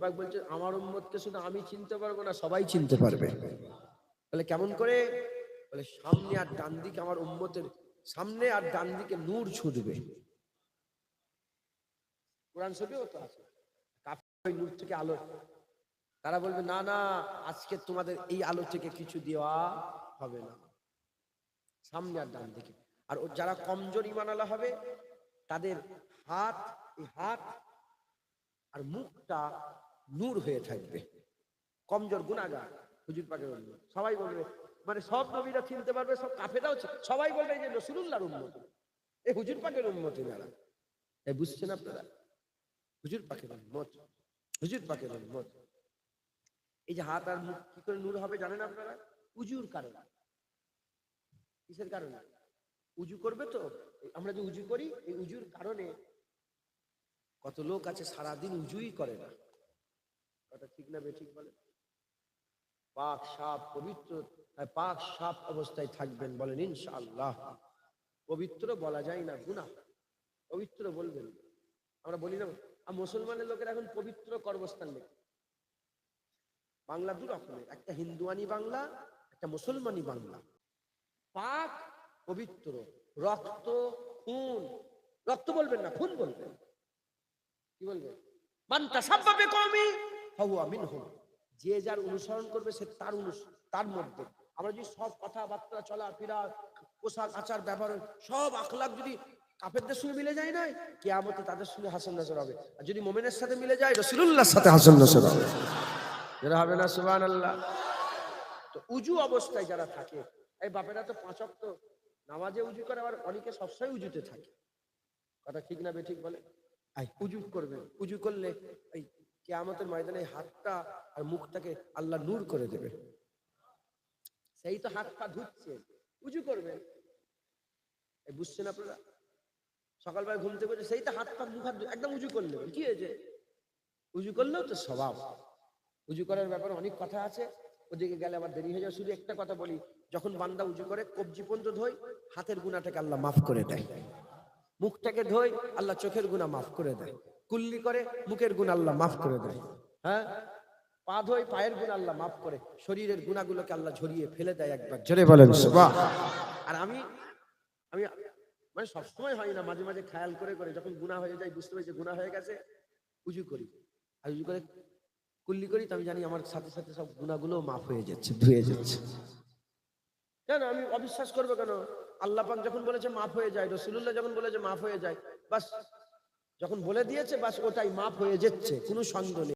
পাক বলছে, আমার উম্মতকে শুধু আমি চিনতে পারব না, সবাই চিনতে পারবে। বলে, কেমন করে? বলে, সামনে আর ডান দিকে আমার উম্মতের, সামনে আর ডান দিকে নূর ছুটবে। কোরআন শরীফেও তো আছে। ওই নূর থেকে আলো। তারা বলবে, না না, আজকে তোমাদের এই আলো থেকে কিছু দেওয়া হবে না। সামনে আর ডান দিকে। আর যারা কমজোর ইমানালা হবে, তাদের হাত, এই হাত আর মুখটা নূর হয়ে থাকবে। কমজোর গুণাগার হুজুর পাকের উম্মত। সবাই বলবে মানে সব নবীরা চিনতে পারবে, সব কাফেরাও সবাই বলবে যে রসুলুল্লাহর উম্মত। এই হুজুর পাকের উম্মত এনারা। এই বুঝছেন আপনারা? হুজুর পাকের উম্মত, হুজুর পাকের উম্মত। এই যে হাত আর মুখ কি করে নূর হবে জানেন আপনারা? উজুর কারণে। কিসের কারণে? উজু করবে তো? আমরা যে উজু করি, এই উজুর কারণে কত লোক আছে সারাদিন উজুই করে না। কথা ঠিক না বে ঠিক বলে? পাক সাপ পবিত্র পাক সাপ অবস্থায় থাকবেন বলেন পবিত্র বলা যায় না, গুনাহ। পবিত্র বলবেন। আমরা বলি না, আর মুসলমানের লোকের এখন পবিত্র কর্মস্থান নেই। বাংলা দু রকমের একটা হিন্দুয়ানি বাংলা, একটা মুসলমানি বাংলা। পাক, পবিত্র, রক্ত, খুন। রক্ত বলবেন না, খুন বলবেন। কি বলবেন? মানতা সাব্বাবে কমি হুয়া মিনহুম। যে যার অনুসরণ করবে সে তার অনুস- তার মধ্যে। আমরা যদি সব কথাবার্তা চলাফেরা পোশাক, আচার, ব্যবহার, সব আখলাক যদি কাফেরদের সঙ্গে মিলে যায় না কেয়ামতে তাদের সঙ্গে হাসান নজর হবে। আর যদি মোমেনের সাথে মিলে যায় রসুল্লাহর সাথে হাসান নজর হবে। যারা হবে না সুবান আল্লাহ তো উজু অবস্থায় যারা থাকে, এই বাপেরা তো পাঁচক তো নামাজে উজু করে, আবার অনেকে সবসময় উজুতে থাকে। কথা ঠিক না বে ঠিক বলে? উজু করবেন উজু করলে, এই কেয়ামতের ময়দানে হাতটা আর মুখটাকে আল্লাহ নূর করে দেবে। সেই তো হাত পা ধুচ্ছে। উজু করবেন। বুঝছেন আপনারা? সকালবেলা ঘুম থেকে সেই তো হাত পা মুখ একদম উজু করলে কি হয়েছে? উজু করলেও তো স্বভাব। উজু করার ব্যাপারে অনেক কথা আছে। ওদিকে গেলে আবার দেরি হয়ে যায়। শুধু একটা কথা বলি, যখন বান্দা উজু করে কবজি পর্যন্ত ধোয়, হাতের গুণাটাকে আল্লাহ মাফ করে দেয়। মুখটাকে ধোয় আল্লাহ চোখের গুণা মাফ করে দেয়। কুল্লি করে, মুখের গুণ আল্লাহ মাফ করে দেয়। হ্যাঁ? পা ধোয় পায়ের গুণ আল্লাহ মাফ করে। শরীরের গুণাগুলোকে আল্লাহ ঝরিয়ে ফেলে দেয় একবার। জোরে বলেন আর আমি আমি মানে সবসময় হয় না, মাঝে মাঝে খেয়াল করে করে যখন গুণা হয়ে যায়, বুঝতে পারি যে গুণা হয়ে গেছে, উজু করি। আর উজু করে কুল্লি করি তো আমি জানি আমার সাথে সাথে সব গুণাগুলো মাফ হয়ে যাচ্ছে, ধুয়ে যাচ্ছে। কেন? আমি অবিশ্বাস করব কেন? আল্লাহ পাক যখন বলেছে মাফ হয়ে যায় রসুল্লাহ যখন বলেছে মাফ হয়ে যায়, বাস যখন বলে দিয়েছে, বাস ওটাই মাফ হয়ে যাচ্ছে, কোনো সন্দেহ নেই।